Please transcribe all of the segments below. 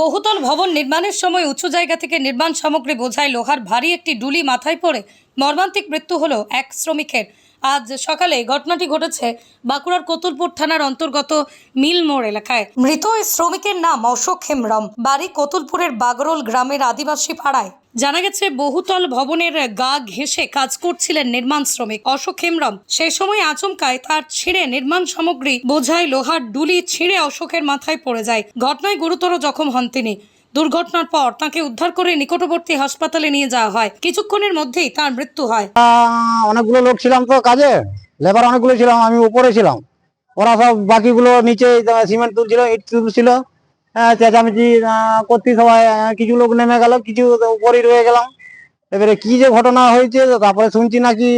বহুতল ভবন নির্মাণের সময় উঁচু জায়গা থেকে নির্মাণ সামগ্রী বোঝায় লোহার ভারী একটি ডুলি মাথায় পড়ে মর্মান্তিক মৃত্যু হলো এক শ্রমিকের। আজ সকালে ঘটনাটি ঘটেছে বাঁকুড়ার কতুলপুর থানার অন্তর্গত মিলমোড় এলাকায়। মৃত শ্রমিকের নাম অশোক হেমরম বাড়ি কতুলপুরের বাগরোল গ্রামের আদিবাসী পাড়ায়। জানা গেছে, বহুতল ভবনের গা ঘেঁষে কাজ করছিলেন নির্মাণ শ্রমিক অশোক হেমরম সেই সময় আচমকায় তার ছিঁড়ে নির্মাণ সামগ্রী, বোঝায় লোহার ডুলি ছিঁড়ে অশোকের মাথায় পড়ে যায়। ঘটনায় গুরুতর জখম হন তিনি। দুর্ঘটনার পর তাকে উদ্ধার করে নিকটবর্তী হাসপাতালে নিয়ে যাওয়া হয়। কিছুক্ষণের মধ্যেই তার মৃত্যু হয়। অনেকগুলো লোক ছিলাম তো কাজে। লেবার অনেকগুলো ছিলাম, আমি উপরে ছিলাম। ওরা সব বাকিগুলো নিচে সিমেন্ট তুলছিল, ইট তুলছিল। চেঁচামেচি করতে সবাই কিছু লোক নেমে গেল, কিছু উপরেই রয়ে গেলাম। এবারে কি যে ঘটনা হয়েছে, তারপরে শুনছি নাকি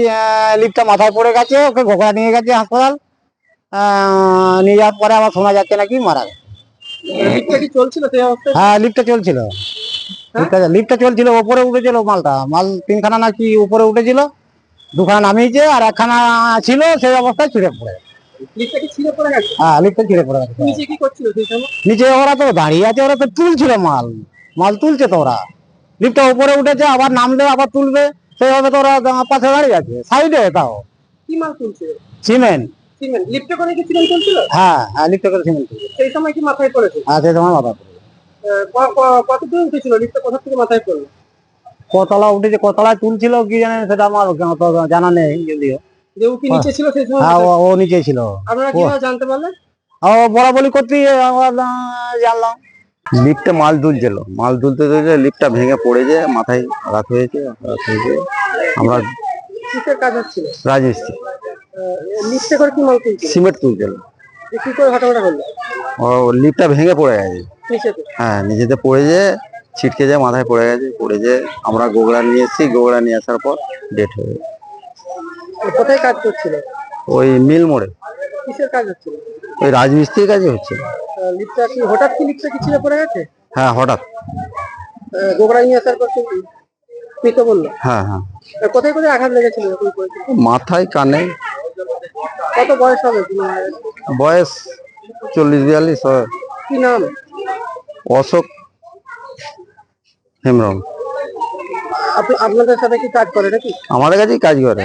লিফটটা মাথায় পড়ে গেছে, ওকে ঘোকড়া নিয়ে গেছে হাসপাতাল। নিয়ে যাওয়ার পরে আবার শোনা যাচ্ছে নাকি মারা গেছে। হ্যাঁ লিফটটা চলছিল। লিফটটা লিফটটা চলছিল উপরে উঠেছিল মালটা। মাল তিনখানা নাকি উপরে উঠেছিল দুখানা নামিয়েছে আর একখানা ছিল সেই অবস্থায় ছিঁড়ে পড়ে। গেছে। লিফটটা কি ছিঁড়ে পড়ে গেছে? হ্যাঁ লিফটটা ছিঁড়ে পড়ে গেছে। নিচে ওরা তো দাঁড়িয়ে আছে ওরা তো তুলছিল মাল। মাল তুলছে তো ওরা। লিফটটা উপরে উঠেছে আবার নামলে আবার তুলবে সেইভাবে তো ওরা পাশে দাঁড়িয়ে আছে। সাইডে তাও। কি মাল তুলছিল সিমেন্ট সিমেন্ট? লিফটে করে কি সিমেন্ট তুলছিল? হ্যাঁ হ্যাঁ লিফটে করে সিমেন্ট তুলছে সেই সময় কি মাথায় পড়েছে? হ্যাঁ সেই সময় মাথা পড়ে গেছে। আহ, ক- ক- কত দূর উঠেছিল? লিফটটা কোথা থেকে মাথায় পড়ল? কতলা উঠেছে কতলায় তুলছিল কি জানেন সেটা আমার অত জানা নেই যদিও যে ও কি নিচে ছিল সেই সময় হ্যাঁ ও- ও নিচে ছিল। আপনারা কীভাবে জানতে পারলেন? ও বলা বলি করতে জানলাম। লিফটে মাল তুলছিল মাল তুলতে তুলতে লিফটটা ভেঙে পড়ে যায় মাথায় আঘাত হয়েছে আঘাত হয়েছে। আমরা কিসের কাজ হচ্ছিল? রাজমিস্ত্রি। লিফটে করে কি মাল তুলছিল সিমেন্ট তুলছিল কি করে ঘটনাটা হলো? ও লিফটটা ভেঙে পড়ে গেছে। নিচেতে? হ্যাঁ নিজেতে পড়ে যে ছিটকে যায় মাথায় পড়ে গেছে পড়ে যে আমরা গোগড়া নিয়ে এসেছি গোগড়া নিয়ে আসার পর ডেট হয়ে। কোথায় কাজ করছিল? ওই মিল মোড়ে। কিসের কাজ হচ্ছিল? ওই রাজমিস্ত্রির কাজে হচ্ছে লিফটটা কি হঠাৎ কি লিফটটা কি ছিঁড়ে পড়ে গেছে? হ্যাঁ হঠাৎ। গোবরা নিয়ে আসার পর মৃত বলল? হ্যাঁ হ্যাঁ। কোথায় কোথায় আঘাত লেগেছিল মাথায় কানে কত বয়স হবে বয়স চল্লিশ বিয়াল্লিশ হয়। কি নাম? অশোক হেমরম আপনি আপনাদের সাথে কি কাজ করে নাকি? আমাদের কাছেই কাজ করে।